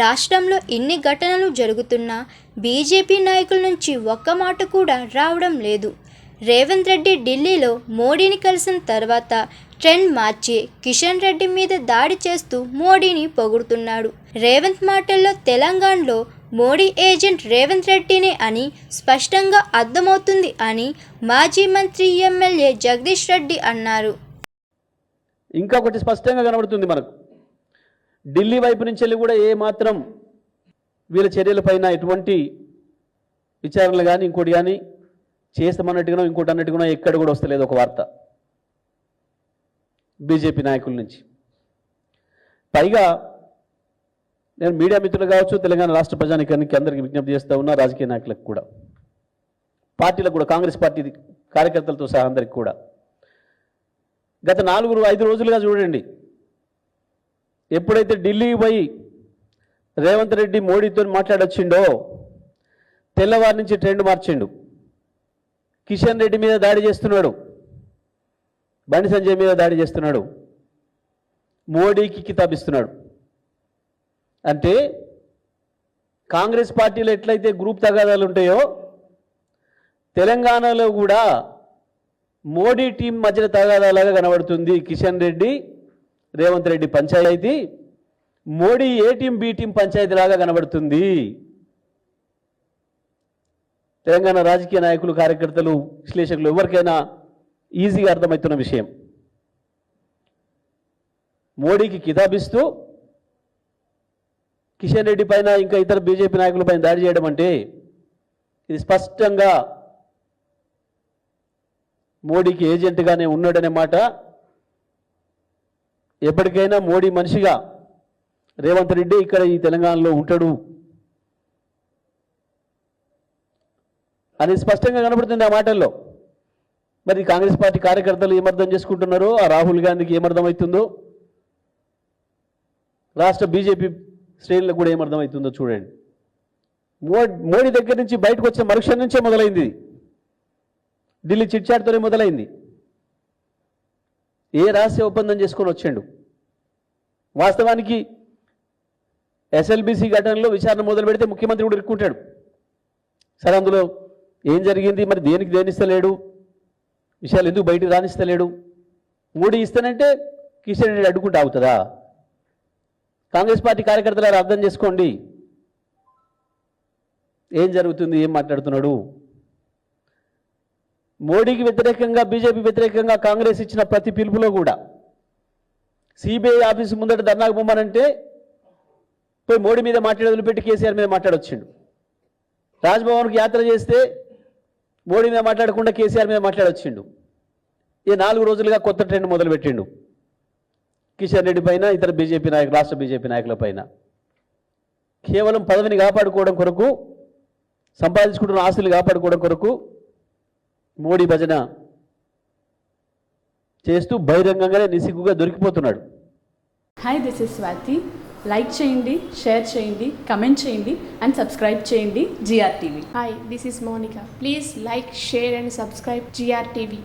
రాష్ట్రంలో ఇన్ని ఘటనలు జరుగుతున్నా బీజేపీ నాయకుల నుంచి ఒక్క మాట కూడా రావడం లేదు. రేవంత్ రెడ్డి ఢిల్లీలో మోడీని కలిసిన తర్వాత ట్రెండ్ మార్చి కిషన్ రెడ్డి మీద దాడి చేస్తూ మోడీని పొగుడుతున్నాడు. రేవంత్ మాటల్లో తెలంగాణలో మోడీ ఏజెంట్ రేవంత్ రెడ్డినే అని స్పష్టంగా అర్థమవుతుంది అని మాజీ మంత్రి ఎమ్మెల్యే జగదీష్ రెడ్డి అన్నారు. ఇంకొకటి స్పష్టంగా కనబడుతుంది మనకు. ఢిల్లీ వైపు నుంచి వెళ్ళి కూడా ఏ మాత్రం వీళ్ళ చర్యలపైన ఎటువంటి విచారణలు కానీ ఇంకోటి కానీ చేస్తామన్నట్టుగానో ఇంకోటి అన్నట్టుగానో ఎక్కడ కూడా వస్తలేదు ఒక వార్త. బీజేపీ నాయకుల నుంచి. పైగా నేను మీడియా మిత్రులు కావచ్చు తెలంగాణ రాష్ట్ర ప్రజానికానికి అందరికీ విజ్ఞప్తి చేస్తూ ఉన్నా రాజకీయ నాయకులకు కూడా. పార్టీలకు కూడా కాంగ్రెస్ పార్టీ కార్యకర్తలతో సహా అందరికి కూడా. గత నాలుగు ఐదు రోజులుగా చూడండి ఎప్పుడైతే ఢిల్లీకి పోయి రేవంత్ రెడ్డి మోడీతో మాట్లాడొచ్చిండో తెల్లవారి నుంచి ట్రెండ్ మార్చిండు. కిషన్ రెడ్డి మీద దాడి చేస్తున్నాడు. బండి సంజయ్ మీద దాడి చేస్తున్నాడు. మోడీకి కితాబిస్తున్నాడు. అంటే కాంగ్రెస్ పార్టీలో ఎట్లయితే గ్రూప్ తగాదాలు ఉంటాయో తెలంగాణలో కూడా మోడీ టీం మధ్యన తగాదాలాగా కనబడుతుంది Kishan Reddy. Revanth Reddy panchayat Modi A team B team panchayat లాగా కనబడుతుంది. తెలంగాణ రాజకీయ నాయకులు కార్యకర్తలు విశ్లేషకులు ఎవరికైనా ఈజీగా అర్థమవుతున్న విషయం. మోడీకి కితాబిస్తూ కిషన్ రెడ్డి పైన ఇంకా ఇతర బీజేపీ నాయకుల పైన దాడి చేయడం అంటే ఇది స్పష్టంగా మోడీకి ఏజెంట్గానే ఉన్నాడనే మాట ఎప్పటికైనా మోడీ మనిషిగా రేవంత్ రెడ్డి ఇక్కడ ఈ తెలంగాణలో ఉంటాడు అని స్పష్టంగా కనబడుతుంది ఆ మాటల్లో. మరి కాంగ్రెస్ పార్టీ కార్యకర్తలు ఏమర్థం చేసుకుంటున్నారో? ఆ రాహుల్ గాంధీకి ఏమర్థమవుతుందో రాష్ట్ర బీజేపీ శ్రేణులకు కూడా ఏమర్థమవుతుందో చూడండి. మో మోడీ దగ్గర నుంచి బయటకు వచ్చిన మరుక్షణం నుంచే మొదలైంది ఢిల్లీ చిట్చాట్తోనే మొదలైంది. ఏ రహస్య ఒప్పందం చేసుకొని వచ్చాడు? వాస్తవానికి ఎస్ఎల్బిసి ఘటనలో విచారణ మొదలు పెడితే ముఖ్యమంత్రి కూడా ఇరుక్కుంటాడు. సరే అందులో ఏం జరిగింది? మరి దేనికి దేనిస్తలేడు? విషయాలు ఎందుకు బయటకు రాణిస్తలేడు మోడీ ఇస్తానంటే కిషన్ రెడ్డి అడ్డుకుంటూ అవుతుందా కాంగ్రెస్ పార్టీ కార్యకర్తలు అర్థం చేసుకోండి. ఏం జరుగుతుంది? ఏం మాట్లాడుతున్నాడు? మోడీకి వ్యతిరేకంగా బీజేపీ వ్యతిరేకంగా కాంగ్రెస్ ఇచ్చిన ప్రతి పిలుపులో కూడా సిబిఐ ఆఫీసు ముందట ధర్నాకు పొమ్మనంటే పోయి మోడీ మీద మాట్లాడి వదిలిపెట్టి కేసీఆర్ మీద మాట్లాడొచ్చిండు. రాజ్భవన్కి యాత్ర చేస్తే మోడీ మీద మాట్లాడకుండా కేసీఆర్ మీద మాట్లాడొచ్చిండు. ఈ నాలుగు రోజులుగా కొత్త ట్రెండ్ మొదలుపెట్టిండు. కిషన్ రెడ్డి పైన ఇతర బీజేపీ నాయకులు రాష్ట్ర బీజేపీ నాయకుల పైన. కేవలం పదవిని కాపాడుకోవడం కొరకు సంపాదించుకుంటున్న ఆస్తులు కాపాడుకోవడం కొరకు మోడీ భజన చేస్తూ బహిరంగంగానే నిసిగ్గుగా దొరికిపోతున్నాడు hi this is Swathi like చేయండి షేర్ చేయండి కమెంట్ చేయండి అండ్ సబ్స్క్రైబ్ చేయండి GR TV Hi, this is Monica. Please like, share, and subscribe GRTV.